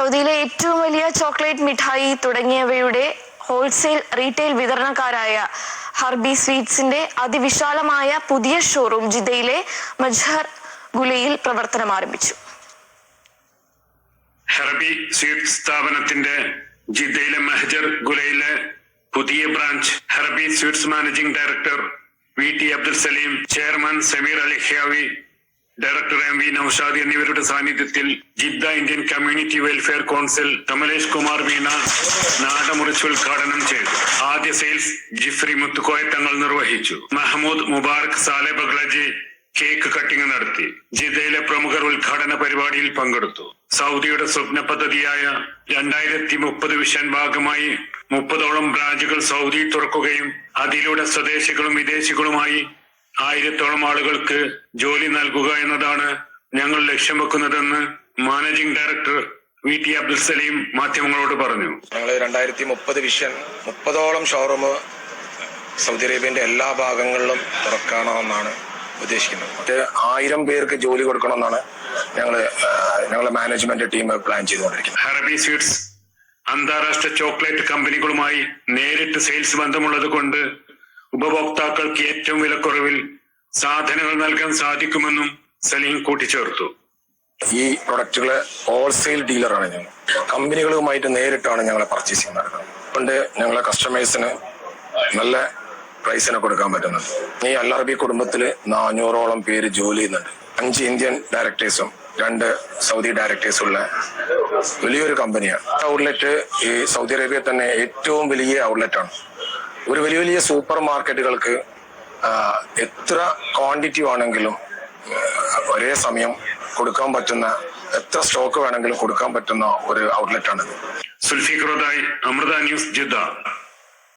സൗദിയിലെ ഏറ്റവും വലിയ ചോക്ലേറ്റ് മിഠായി തുടങ്ങിയവയുടെ ഹോൾസെയിൽ റീറ്റെയിൽ വിതരണക്കാരായ ഹർബി സ്വീറ്റ്സിന്റെ അതിവിശാലമായ പുതിയ ഷോറൂം ജിദ്ദയിലെ മജ്ഹർ ഗുലയിൽ പ്രവർത്തനം ആരംഭിച്ചു. ഹെർബി സ്വീറ്റ് സ്ഥാപനത്തിന്റെ ജിദ്ദയിലെ മെഹജർ ഗുലയിലെ പുതിയ branch Herby Sweets managing director V T Abdul Saleem chairman Sameer Ali ഖ്യാവി director M V Naushad എന്നിവരുടെ സാന്നിധ്യത്തിൽ Jeddah Indian community welfare council Kamlesh Kumar വീണ നാടമുറിച്ച് ഉദ്ഘാടനം ചെയ്തു. ആദ്യ സെയിൽസ് ജിഫ്രി മുത്തുക്കോയ തങ്ങൾ നിർവഹിച്ചു. Mahmoud Mubarak Saleh Baglaji cake cutting നടത്തി. ജിദ്ദയിലെ പ്രമുഖർ ഉദ്ഘാടന പരിപാടിയിൽ പങ്കെടുത്തു. സൗദിയുടെ സ്വപ്ന പദ്ധതിയായ രണ്ടായിരത്തി മുപ്പത് വിഷൻ ഭാഗമായി മുപ്പതോളം ബ്രാഞ്ചുകൾ സൗദി തുറക്കുകയും അതിലൂടെ സ്വദേശികളും വിദേശികളുമായി ആയിരത്തോളം ആളുകൾക്ക് ജോലി നൽകുക എന്നതാണ് ഞങ്ങൾ ലക്ഷ്യം വെക്കുന്നതെന്ന് managing director V T Abdul Saleem മാധ്യമങ്ങളോട് പറഞ്ഞു. ഞങ്ങൾ രണ്ടായിരത്തി മുപ്പത് വിഷൻ മുപ്പതോളം ഷോറൂം സൗദി അറേബ്യന്റെ എല്ലാ ഭാഗങ്ങളിലും തുറക്കണമെന്നാണ് ഉദ്ദേശിക്കുന്നത്. മറ്റ് ആയിരം പേർക്ക് ജോലി കൊടുക്കണമെന്നാണ് ഞങ്ങൾ ഞങ്ങളുടെ മാനേജ്മെന്റ് ടീം പ്ലാൻ ചെയ്തുകൊണ്ടിരിക്കുന്നത്. ഹറബി സ്വീറ്റ്സ് അന്താരാഷ്ട്ര ചോക്ലേറ്റ് കമ്പനികളുമായി നേരിട്ട് സെയിൽസ് ബന്ധമുള്ളത് കൊണ്ട് ഉപഭോക്താക്കൾക്ക് ഏറ്റവും വിലക്കുറവിൽ സാധനങ്ങൾ നൽകാൻ സാധിക്കുമെന്നും സലീം കൂട്ടിച്ചേർത്തു. ഈ പ്രൊഡക്റ്റുകളെ ഹോൾസെയിൽ ഡീലറാണ് ഞങ്ങൾ. കമ്പനികളുമായിട്ട് നേരിട്ടാണ് ഞങ്ങളെ പർച്ചേസിങ് നടക്കുന്നത് അതുകൊണ്ട് ഞങ്ങളെ കസ്റ്റമേഴ്സിന് നല്ല പ്രൈസിനെ കൊടുക്കാൻ പറ്റുന്നുണ്ട്. ഈ അൽ അറബി കുടുംബത്തിൽ നാനൂറോളം പേര് ജോലി ചെയ്യുന്നുണ്ട്. അഞ്ച് ഇന്ത്യൻ ഡയറക്ടേഴ്സും രണ്ട് സൗദി ഡയറക്ടേഴ്സും ഉള്ള വലിയൊരു കമ്പനിയാണ്. ഔട്ട്ലെറ്റ് ഈ സൗദി അറേബ്യ തന്നെ ഏറ്റവും വലിയ ഔട്ട്ലെറ്റാണ് ഒരു വലിയ വലിയ സൂപ്പർ മാർക്കറ്റുകൾക്ക് എത്ര ക്വാണ്ടിറ്റി വേണമെങ്കിലും ഒരേ സമയം കൊടുക്കാൻ പറ്റുന്ന എത്ര സ്റ്റോക്ക് വേണമെങ്കിലും കൊടുക്കാൻ പറ്റുന്ന ഒരു ഔട്ട്ലെറ്റ് സുൽഫി ക്രോതായി അമൃത ന്യൂസ് ജിദ്ദ.